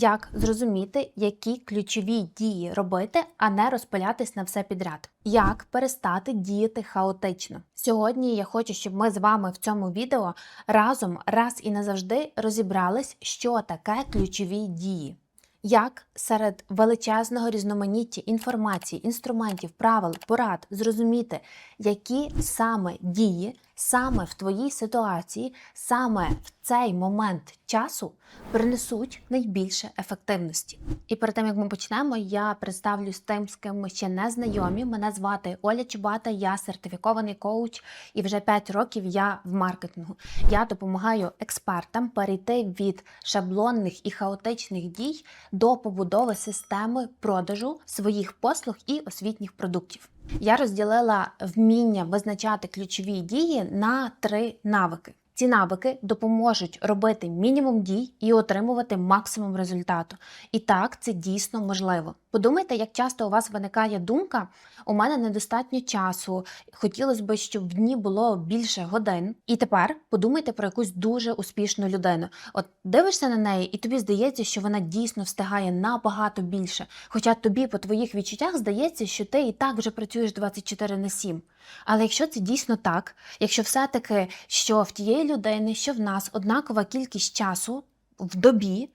Як зрозуміти, які ключові дії робити, а не розпилятись на все підряд? Як перестати діяти хаотично? Сьогодні я хочу, щоб ми з вами в цьому відео разом раз і назавжди розібрались, що таке ключові дії. Як серед величезного різноманіття інформації, інструментів, правил, порад зрозуміти, які саме дії, саме в твоїй ситуації, саме в цей момент часу принесуть найбільше ефективності. І перед тим як ми почнемо, я представлюсь тим, з ким ми ще не знайомі. Мене звати Оля Чубата, я сертифікований коуч, і вже 5 років я в маркетингу. Я допомагаю експертам перейти від шаблонних і хаотичних дій до побудови системи продажу своїх послуг і освітніх продуктів. Я розділила вміння визначати ключові дії на три навики. Ці навики допоможуть робити мінімум дій і отримувати максимум результату. І так, це дійсно можливо. Подумайте, як часто у вас виникає думка: у мене недостатньо часу, хотілося б, щоб в дні було більше годин. І тепер подумайте про якусь дуже успішну людину. От дивишся на неї, і тобі здається, що вона дійсно встигає набагато більше. Хоча тобі, по твоїх відчуттях, здається, що ти і так вже працюєш 24 на 7. Але якщо це дійсно так, якщо все-таки що в тієї людини, що в нас однакова кількість часу в добі,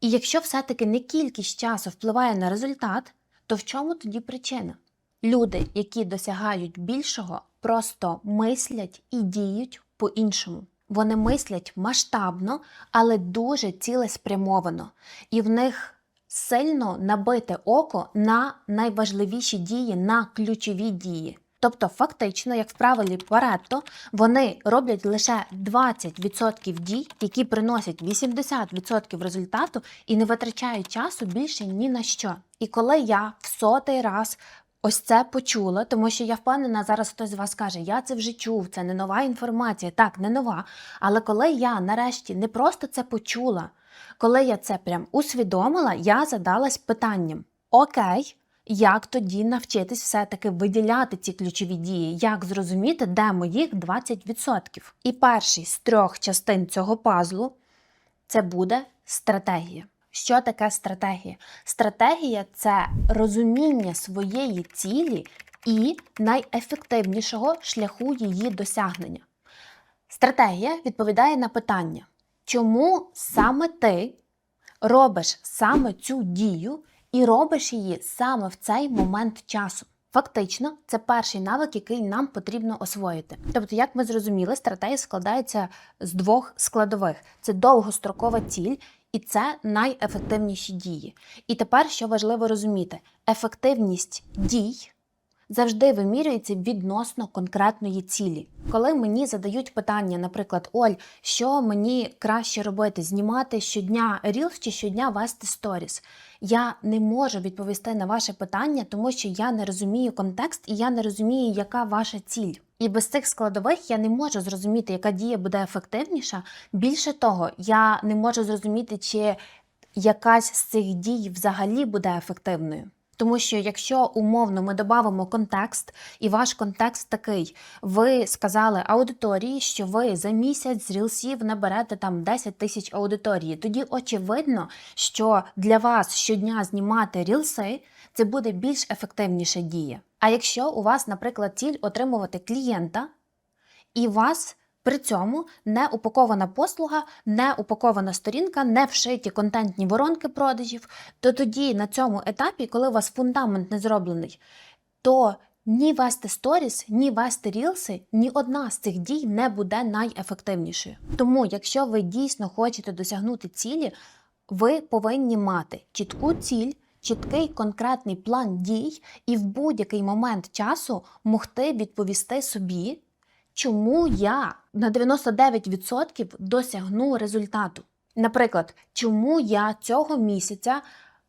і якщо все-таки не кількість часу впливає на результат, то в чому тоді причина? Люди, які досягають більшого, просто мислять і діють по-іншому. Вони мислять масштабно, але дуже цілеспрямовано, і в них сильно набите око на найважливіші дії, на ключові дії. Тобто, фактично, як в правилі Паретто, вони роблять лише 20% дій, які приносять 80% результату і не витрачають часу більше ні на що. І коли я в сотий раз ось це почула, тому що я впевнена, зараз хтось з вас каже, я це вже чув, це не нова інформація. Так, не нова. Але коли я нарешті не просто це почула, коли я це прям усвідомила, я задалась питанням: Окей. Як тоді навчитись все-таки виділяти ці ключові дії? Як зрозуміти, де моїх 20%? І перший з трьох частин цього пазлу це буде стратегія. Що таке стратегія? Стратегія це розуміння своєї цілі і найефективнішого шляху її досягнення. Стратегія відповідає на питання, чому саме ти робиш саме цю дію і робиш її саме в цей момент часу. Фактично, це перший навик, який нам потрібно освоїти. Тобто, як ми зрозуміли, стратегія складається з двох складових: це довгострокова ціль. І це найефективніші дії. І тепер, що важливо розуміти, ефективність дій завжди вимірюється відносно конкретної цілі. Коли мені задають питання, наприклад, Оль, що мені краще робити? Знімати щодня Reels чи щодня вести сторіс? Я не можу відповісти на ваше питання, тому що я не розумію контекст і я не розумію, яка ваша ціль. І без цих складових я не можу зрозуміти, яка дія буде ефективніша. Більше того, я не можу зрозуміти, чи якась з цих дій взагалі буде ефективною. Тому що якщо умовно ми додамо контекст, і ваш контекст такий, ви сказали аудиторії, що ви за місяць з рілсів наберете там 10 тисяч аудиторії, тоді очевидно, що для вас щодня знімати рілси це буде більш ефективніша дія. А якщо у вас, наприклад, ціль отримувати клієнта, і вас при цьому не упакована послуга, не упакована сторінка, не вшиті контентні воронки продажів, то тоді на цьому етапі, коли у вас фундамент не зроблений, то ні вести сторіс, ні вести рілси, ні одна з цих дій не буде найефективнішою. Тому, якщо ви дійсно хочете досягнути цілі, ви повинні мати чітку ціль. Чіткий конкретний план дій і в будь-який момент часу могти відповісти собі, чому я на 99% досягну результату. Наприклад, чому я цього місяця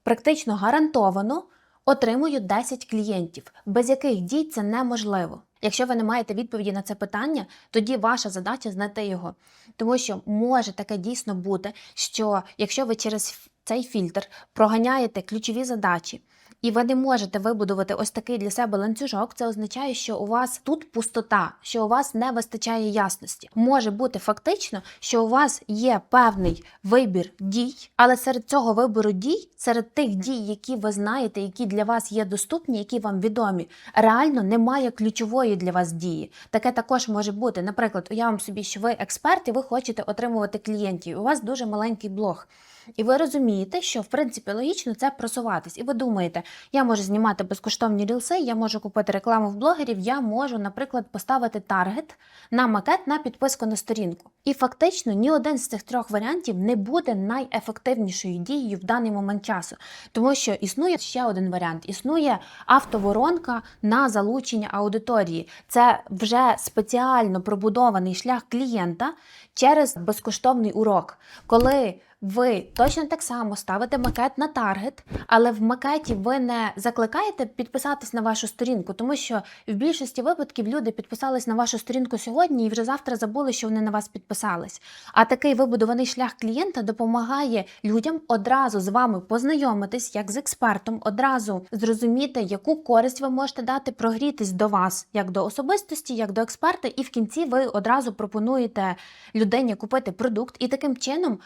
практично гарантовано отримую 10 клієнтів, без яких дій це неможливо. Якщо ви не маєте відповіді на це питання, тоді ваша задача знайти його. Тому що може таке дійсно бути, що якщо ви через цей фільтр проганяєте ключові задачі, і ви не можете вибудувати ось такий для себе ланцюжок, це означає, що у вас тут пустота, що у вас не вистачає ясності. Може бути фактично, що у вас є певний вибір дій, але серед цього вибору дій, серед тих дій, які ви знаєте, які для вас є доступні, які вам відомі, реально немає ключової для вас дії. Таке також може бути. Наприклад, уявимо собі, що ви експерт і ви хочете отримувати клієнтів. У вас дуже маленький блог. І ви розумієте, що в принципі логічно це просуватись. І ви думаєте, я можу знімати безкоштовні рілси, я можу купити рекламу в блогерів, я можу, наприклад, поставити таргет на макет на підписку на сторінку. І фактично ні один з цих трьох варіантів не буде найефективнішою дією в даний момент часу, тому що існує ще один варіант: існує автоворонка на залучення аудиторії. Це вже спеціально пробудований шлях клієнта через безкоштовний урок, коли ви точно так само ставите макет на таргет, але в макеті ви не закликаєте підписатись на вашу сторінку, тому що в більшості випадків люди підписались на вашу сторінку сьогодні і вже завтра забули, що вони на вас підписались. А такий вибудований шлях клієнта допомагає людям одразу з вами познайомитись як з експертом, одразу зрозуміти, яку користь ви можете дати, прогрітись до вас як до особистості, як до експерта, і в кінці ви одразу пропонуєте людині купити продукт, і таким чином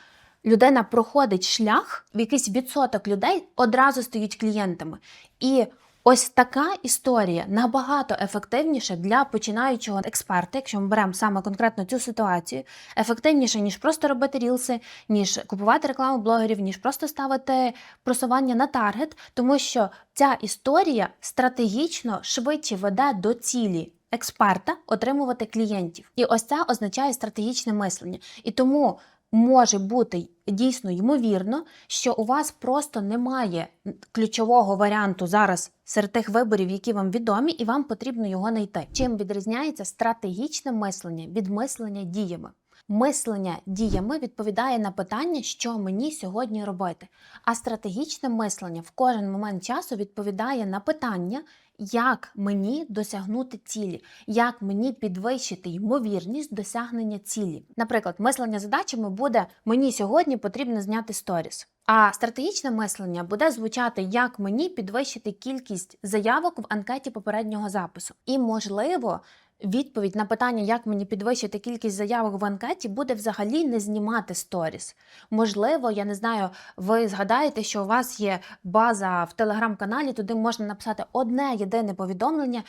людина проходить шлях, в якийсь відсоток людей одразу стають клієнтами. І ось така історія набагато ефективніша для починаючого експерта, якщо ми беремо саме конкретно цю ситуацію, ефективніше, ніж просто робити рілси, ніж купувати рекламу блогерів, ніж просто ставити просування на таргет, тому що ця історія стратегічно швидше веде до цілі. Експерта отримувати клієнтів, і ось це означає стратегічне мислення. І тому може бути дійсно ймовірно, що у вас просто немає ключового варіанту зараз серед тих виборів, які вам відомі, і вам потрібно його знайти. Чим відрізняється стратегічне мислення від мислення діями? Мислення діями відповідає на питання, що мені сьогодні робити. А стратегічне мислення в кожен момент часу відповідає на питання, як мені досягнути цілі, як мені підвищити ймовірність досягнення цілі. Наприклад, мислення задачами буде мені сьогодні потрібно зняти сторіс. А стратегічне мислення буде звучати, як мені підвищити кількість заявок в анкеті попереднього запису. І можливо. Відповідь на питання, як мені підвищити кількість заявок в анкеті, буде взагалі не знімати сторіс. Можливо, я не знаю, ви згадаєте, що у вас є база в телеграм-каналі, туди можна написати одне єдине повідомлення.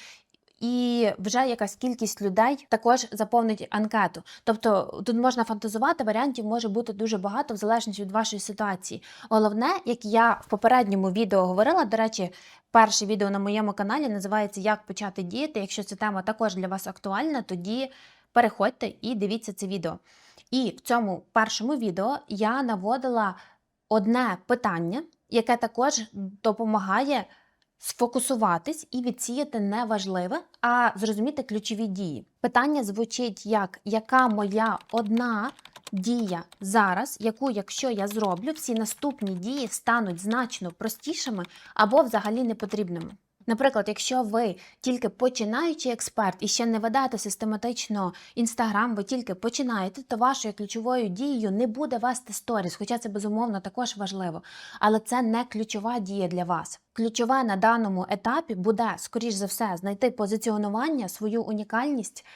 І вже якась кількість людей також заповнить анкету. Тобто тут можна фантазувати, варіантів може бути дуже багато в залежності від вашої ситуації. Головне, як я в попередньому відео говорила, до речі, перше відео на моєму каналі називається Як почати діяти. Якщо ця тема також для вас актуальна, тоді переходьте і дивіться це відео. І в цьому першому відео я наводила одне питання, яке також допомагає сфокусуватись і відсіяти неважливе, а зрозуміти ключові дії. Питання звучить як яка моя одна дія зараз, яку, якщо я зроблю, всі наступні дії стануть значно простішими або взагалі непотрібними. Наприклад, якщо ви тільки починаючий експерт і ще не ведете систематично інстаграм, ви тільки починаєте, то вашою ключовою дією не буде вести сторіс, хоча це безумовно також важливо. Але це не ключова дія для вас. Ключове на даному етапі буде, скоріш за все, знайти позиціонування, свою унікальність,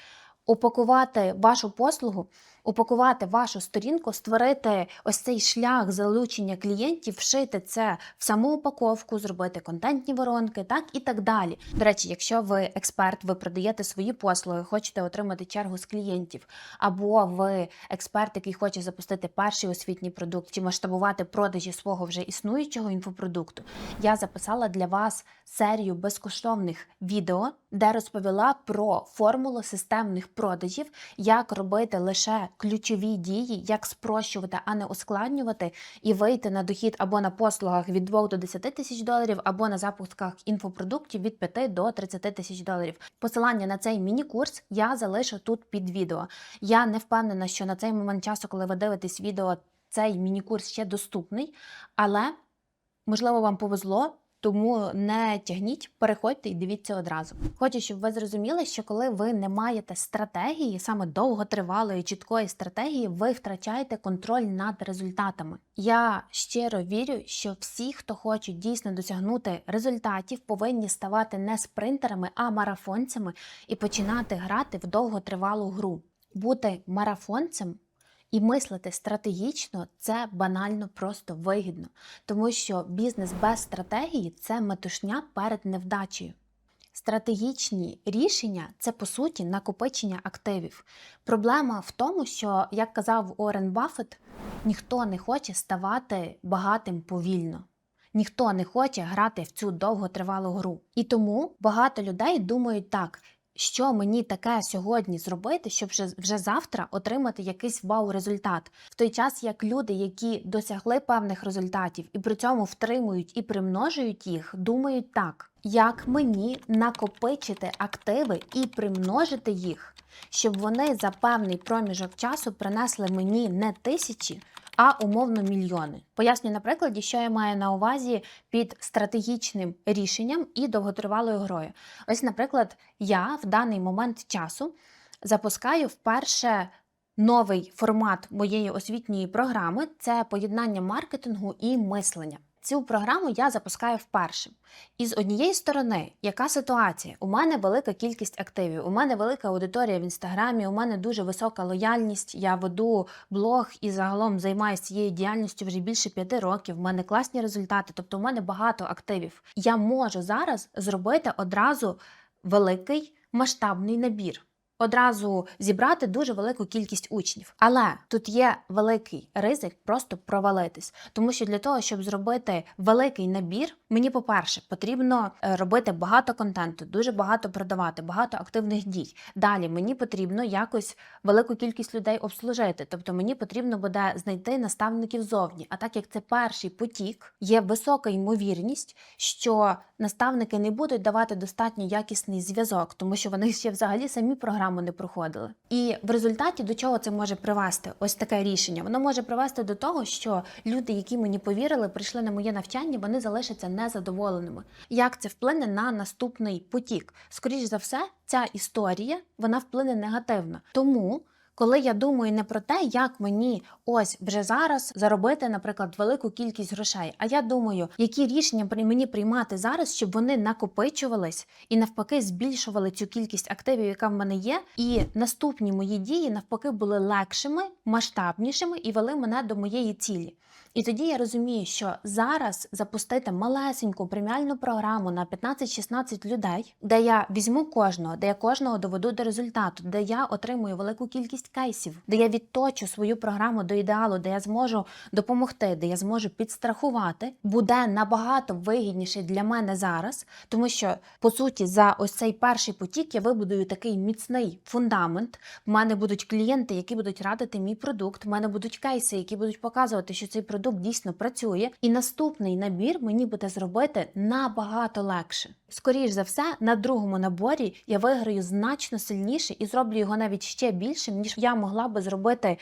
упакувати вашу послугу, упакувати вашу сторінку, створити ось цей шлях залучення клієнтів, вшити це в саму упаковку, зробити контентні воронки, так і так далі. До речі, якщо ви експерт, ви продаєте свої послуги, хочете отримати чергу з клієнтів, або ви експерт, який хоче запустити перший освітній продукт чи масштабувати продажі свого вже існуючого інфопродукту, я записала для вас серію безкоштовних відео, де розповіла про формулу системних продажів, як робити лише ключові дії, як спрощувати, а не ускладнювати, і вийти на дохід або на послугах від 2 до 10 тисяч доларів, або на запусках інфопродуктів від 5 до 30 тисяч доларів. Посилання на цей міні-курс я залишу тут під відео. Я не впевнена, що на цей момент часу, коли ви дивитесь відео, цей міні-курс ще доступний, але можливо вам повезло. Тому не тягніть, переходьте і дивіться одразу. Хочу, щоб ви зрозуміли, що коли ви не маєте стратегії, саме довготривалої, чіткої стратегії, ви втрачаєте контроль над результатами. Я щиро вірю, що всі, хто хочуть дійсно досягнути результатів, повинні ставати не спринтерами, а марафонцями і починати грати в довготривалу гру. Бути марафонцем і мислити стратегічно це банально просто вигідно, тому що бізнес без стратегії це метушня перед невдачею. Стратегічні рішення це по суті накопичення активів. Проблема в тому, що, як казав Орен Баффет, ніхто не хоче ставати багатим повільно. Ніхто не хоче грати в цю довготривалу гру. І тому багато людей думають так, що мені таке сьогодні зробити, щоб вже, вже завтра отримати якийсь вау-результат. В той час як люди, які досягли певних результатів і при цьому втримують і примножують їх, думають так, як мені накопичити активи і примножити їх, щоб вони за певний проміжок часу принесли мені не тисячі, а умовно мільйони. Поясню на прикладі, що я маю на увазі під стратегічним рішенням і довготривалою грою. Ось, наприклад, я в даний момент часу запускаю вперше новий формат моєї освітньої програми це поєднання маркетингу і мислення. Цю програму я запускаю вперше. І з однієї сторони, яка ситуація? У мене велика кількість активів, у мене велика аудиторія в інстаграмі, у мене дуже висока лояльність. Я веду блог і загалом займаюся цією діяльністю вже більше п'яти років. У мене класні результати, тобто у мене багато активів. Я можу зараз зробити одразу великий масштабний набір. Одразу зібрати дуже велику кількість учнів. Але тут є великий ризик просто провалитись. Тому що для того, щоб зробити великий набір, мені, по-перше, потрібно е, робити багато контенту, дуже багато продавати, багато активних дій. Далі мені потрібно якось велику кількість людей обслужити. Тобто мені потрібно буде знайти наставників зовні. А так як це перший потік, є висока ймовірність, що наставники не будуть давати достатньо якісний зв'язок, тому що вони ще взагалі самі програми не проходили. І в результаті до чого це може привести? Ось таке рішення. Воно може привести до того, що люди, які мені повірили, прийшли на моє навчання, вони залишаться незадоволеними. Як це вплине на наступний потік? Скоріше за все, ця історія вона вплине негативно. Тому. Коли я думаю не про те, як мені ось вже зараз заробити, наприклад, велику кількість грошей, а я думаю, які рішення мені приймати зараз, щоб вони накопичувались і навпаки збільшували цю кількість активів, яка в мене є, і наступні мої дії навпаки були легшими, масштабнішими і вели мене до моєї цілі. І тоді я розумію, що зараз запустити малесеньку преміальну програму на 15-16 людей, де я візьму кожного, де я кожного доведу до результату, де я отримую велику кількість кейсів, де я відточу свою програму до ідеалу, де я зможу допомогти, де я зможу підстрахувати, буде набагато вигідніше для мене зараз, тому що по суті за ось цей перший потік я вибудую такий міцний фундамент. В мене будуть клієнти, які будуть радити мій продукт. В мене будуть кейси, які будуть показувати, що цей продукт дійсно працює, і наступний набір мені буде зробити набагато легше. Скоріш за все, на другому наборі я виграю значно сильніше і зроблю його навіть ще більшим, ніж я могла би зробити.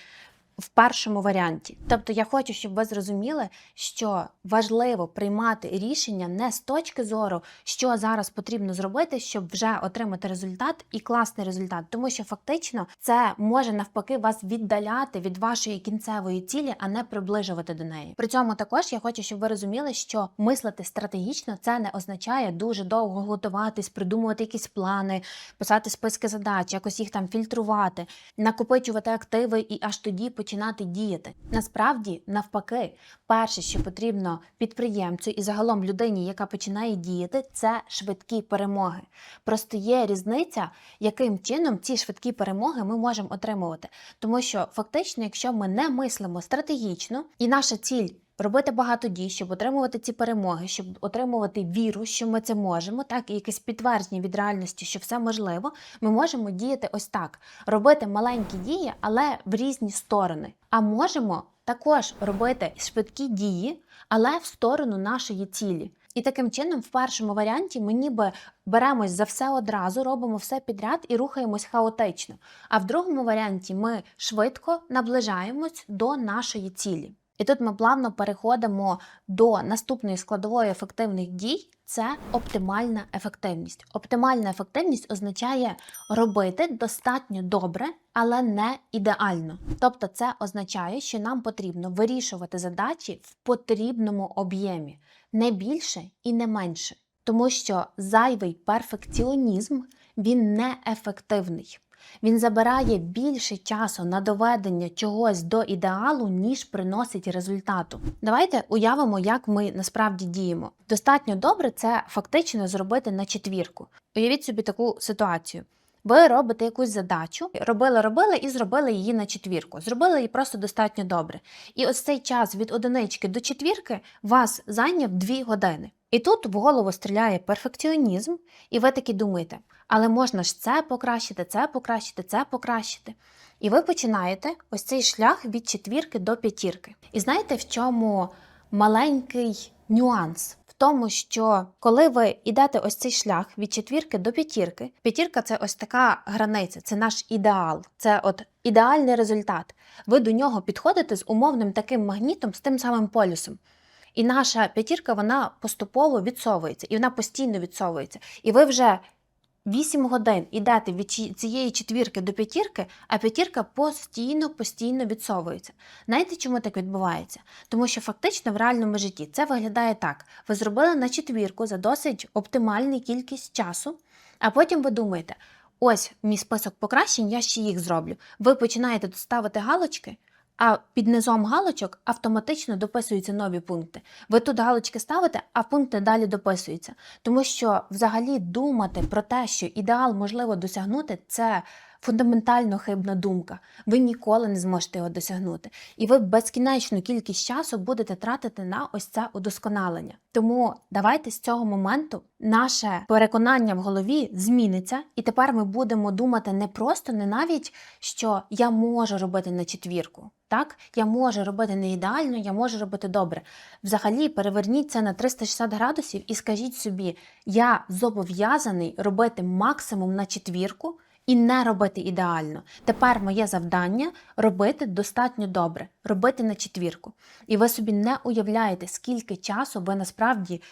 В першому варіанті, тобто я хочу, щоб ви зрозуміли, що важливо приймати рішення не з точки зору, що зараз потрібно зробити, щоб вже отримати результат і класний результат, тому що фактично це може навпаки вас віддаляти від вашої кінцевої цілі, а не приближувати до неї. При цьому також я хочу, щоб ви розуміли, що мислити стратегічно це не означає дуже довго готуватись, придумувати якісь плани, писати списки задач, якось їх там фільтрувати, накопичувати активи і аж тоді починати діяти. Насправді, навпаки, перше, що потрібно підприємцю і загалом людині, яка починає діяти, це швидкі перемоги. Просто є різниця, яким чином ці швидкі перемоги ми можемо отримувати. Тому що фактично, якщо ми не мислимо стратегічно, і наша ціль. Робити багато дій, щоб отримувати ці перемоги, щоб отримувати віру, що ми це можемо, так і якесь підтвердження від реальності, що все можливо. Ми можемо діяти ось так: робити маленькі дії, але в різні сторони. А можемо також робити швидкі дії, але в сторону нашої цілі. І таким чином, в першому варіанті ми ніби беремось за все одразу, робимо все підряд і рухаємось хаотично. А в другому варіанті ми швидко наближаємось до нашої цілі. І тут ми плавно переходимо до наступної складової ефективних дій. Це оптимальна ефективність. Оптимальна ефективність означає робити достатньо добре, але не ідеально. Тобто, це означає, що нам потрібно вирішувати задачі в потрібному об'ємі, не більше і не менше. Тому що зайвий перфекціонізм він неефективний. Він забирає більше часу на доведення чогось до ідеалу, ніж приносить результату. Давайте уявимо, як ми насправді діємо. Достатньо добре це фактично зробити на четвірку. Уявіть собі таку ситуацію. Ви робите якусь задачу, робили, робили і зробили її на четвірку. Зробили її просто достатньо добре. І ось цей час від одинички до четвірки вас зайняв дві години. І тут в голову стріляє перфекціонізм, і ви таки думаєте, але можна ж це покращити, це покращити, це покращити. І ви починаєте ось цей шлях від четвірки до п'ятірки. І знаєте, в чому маленький нюанс? Тому, що коли ви йдете ось цей шлях від четвірки до п'ятірки, п'ятірка це ось така границя, це наш ідеал, це от ідеальний результат. Ви до нього підходите з умовним таким магнітом, з тим самим полюсом. І наша п'ятірка вона поступово відсовується, і вона постійно відсовується. І ви вже 8 годин йдете від цієї четвірки до п'ятірки, а п'ятірка постійно, постійно відсовується. Знаєте, чому так відбувається? Тому що фактично в реальному житті це виглядає так: ви зробили на четвірку за досить оптимальну кількість часу, а потім ви думаєте, ось мій список покращень, я ще їх зроблю. Ви починаєте тут ставити галочки. А під низом галочок автоматично дописуються нові пункти. Ви тут галочки ставите, а пункти далі дописуються. Тому що взагалі думати про те, що ідеал можливо досягнути, це фундаментально хибна думка. Ви ніколи не зможете його досягнути. І ви безкінечну кількість часу будете тратити на ось це удосконалення. Тому давайте з цього моменту наше переконання в голові зміниться, і тепер ми будемо думати не просто, не навіть, що я можу робити на четвірку. Так, я можу робити не ідеально, я можу робити добре. Взагалі, переверніть це на 360 градусів і скажіть собі, я зобов'язаний робити максимум на четвірку і не робити ідеально. Тепер моє завдання робити достатньо добре, робити на четвірку. І ви собі не уявляєте, скільки часу ви насправді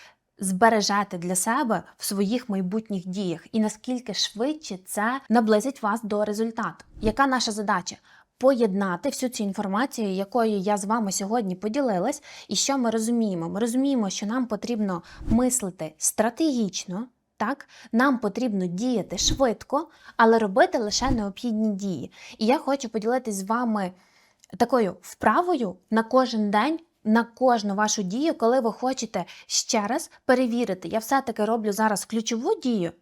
збережете для себе в своїх майбутніх діях, і наскільки швидше це наблизить вас до результату. Яка наша задача? Поєднати всю цю інформацію, якою я з вами сьогодні поділилась, і що ми розуміємо? Ми розуміємо, що нам потрібно мислити стратегічно, так, нам потрібно діяти швидко, але робити лише необхідні дії. І я хочу поділитись з вами такою вправою на кожен день. На кожну вашу дію, коли ви хочете ще раз перевірити, я все-таки роблю зараз ключову дію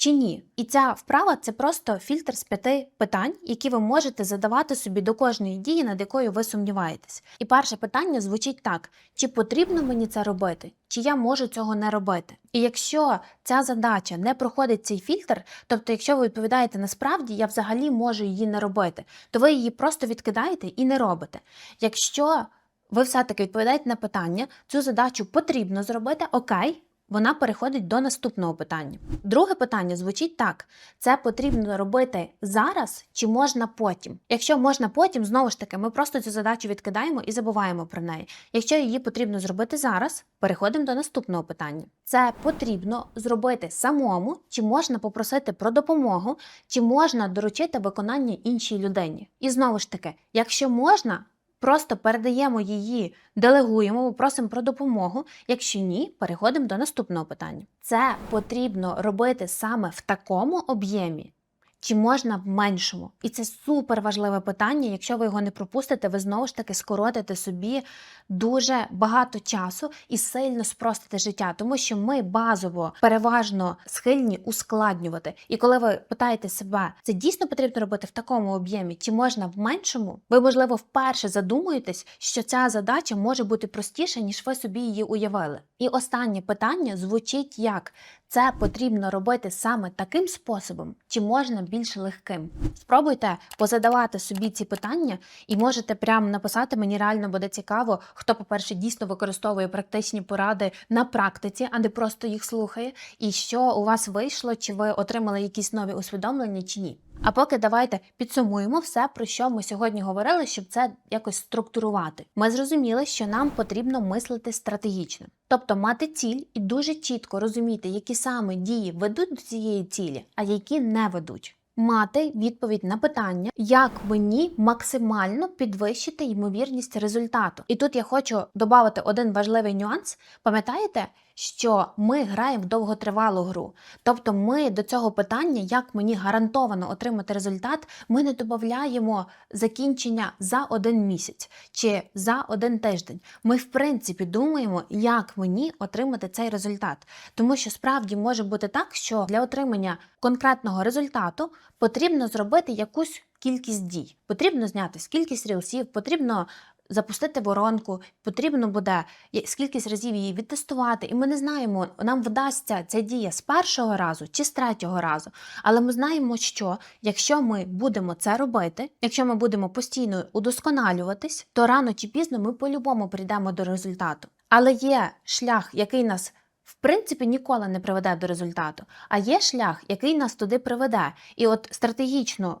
чи ні. І ця вправа це просто фільтр з п'яти питань, які ви можете задавати собі до кожної дії, над якою ви сумніваєтесь. І перше питання звучить так: чи потрібно мені це робити, чи я можу цього не робити? І якщо ця задача не проходить цей фільтр, тобто, якщо ви відповідаєте насправді, я взагалі можу її не робити, то ви її просто відкидаєте і не робите. Якщо ви все-таки відповідаєте на питання, цю задачу потрібно зробити, окей. Вона переходить до наступного питання. Друге питання звучить так: це потрібно робити зараз чи можна потім? Якщо можна потім, знову ж таки, ми просто цю задачу відкидаємо і забуваємо про неї. Якщо її потрібно зробити зараз, переходимо до наступного питання. Це потрібно зробити самому, чи можна попросити про допомогу, чи можна доручити виконання іншій людині. І знову ж таки, якщо можна, Просто передаємо її, делегуємо, просимо про допомогу. Якщо ні, переходимо до наступного питання. Це потрібно робити саме в такому об'ємі, чи можна в меншому? І це супер важливе питання. Якщо ви його не пропустите, ви знову ж таки скоротите собі дуже багато часу і сильно спростите життя, тому що ми базово переважно схильні ускладнювати. І коли ви питаєте себе, це дійсно потрібно робити в такому об'ємі, чи можна в меншому, ви можливо вперше задумуєтесь, що ця задача може бути простіша, ніж ви собі її уявили. І останнє питання звучить як це потрібно робити саме таким способом, чи можна більш легким. Спробуйте позадавати собі ці питання, і можете прямо написати. Мені реально буде цікаво, хто, по-перше, дійсно використовує практичні поради на практиці, а не просто їх слухає, і що у вас вийшло, чи ви отримали якісь нові усвідомлення, чи ні. А поки давайте підсумуємо все, про що ми сьогодні говорили, щоб це якось структурувати. Ми зрозуміли, що нам потрібно мислити стратегічно, тобто мати ціль і дуже чітко розуміти, які саме дії ведуть до цієї цілі, а які не ведуть. Мати відповідь на питання, як мені максимально підвищити ймовірність результату. І тут я хочу додати один важливий нюанс. Пам'ятаєте, що ми граємо в довготривалу гру. Тобто ми до цього питання, як мені гарантовано отримати результат, ми не додаємо закінчення за один місяць чи за один тиждень. Ми, в принципі, думаємо, як мені отримати цей результат. Тому що справді може бути так, що для отримання конкретного результату потрібно зробити якусь кількість дій. Потрібно зняти кількість рілсів, потрібно запустити воронку, потрібно буде скількись разів її відтестувати, і ми не знаємо, нам вдасться ця дія з першого разу чи з третього разу. Але ми знаємо, що якщо ми будемо це робити, якщо ми будемо постійно удосконалюватись, то рано чи пізно ми по-любому прийдемо до результату. Але є шлях, який нас в принципі ніколи не приведе до результату, а є шлях, який нас туди приведе. І от стратегічно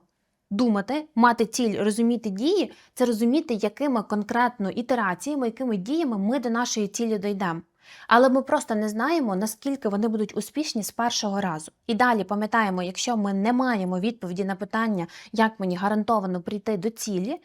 думати, мати ціль, розуміти дії це розуміти, якими конкретно ітераціями, якими діями ми до нашої цілі дійдемо. Але ми просто не знаємо, наскільки вони будуть успішні з першого разу. І далі пам'ятаємо, якщо ми не маємо відповіді на питання, як мені гарантовано прийти до цілі,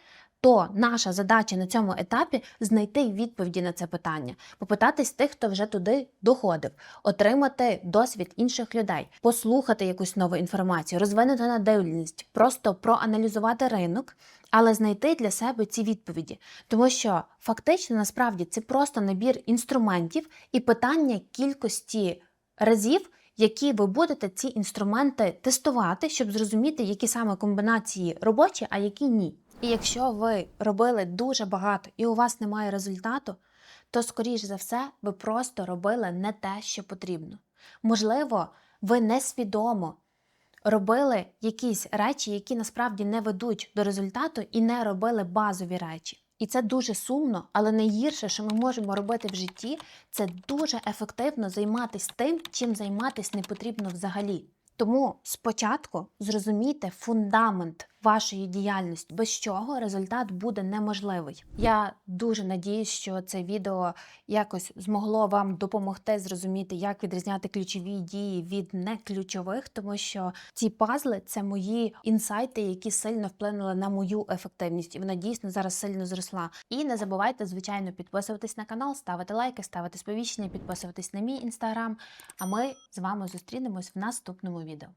то наша задача на цьому етапі знайти відповіді на це питання, попитатись тих, хто вже туди доходив, отримати досвід інших людей, послухати якусь нову інформацію, розвинути надивленість, просто проаналізувати ринок, але знайти для себе ці відповіді. Тому що фактично насправді це просто набір інструментів і питання кількості разів. Які ви будете ці інструменти тестувати, щоб зрозуміти, які саме комбінації робочі, а які ні. І якщо ви робили дуже багато і у вас немає результату, то, скоріш за все, ви просто робили не те, що потрібно. Можливо, ви несвідомо робили якісь речі, які насправді не ведуть до результату, і не робили базові речі. І це дуже сумно, але найгірше, що ми можемо робити в житті, це дуже ефективно займатися тим, чим займатися не потрібно взагалі. Тому спочатку зрозумійте фундамент вашої діяльності, без чого результат буде неможливий. Я дуже надіюсь, що це відео якось змогло вам допомогти зрозуміти, як відрізняти ключові дії від неключових, тому що ці пазли це мої інсайти, які сильно вплинули на мою ефективність, і вона дійсно зараз сильно зросла. І не забувайте, звичайно, підписуватись на канал, ставити лайки, ставити сповіщення, підписуватись на мій інстаграм. А ми з вами зустрінемось в наступному відео.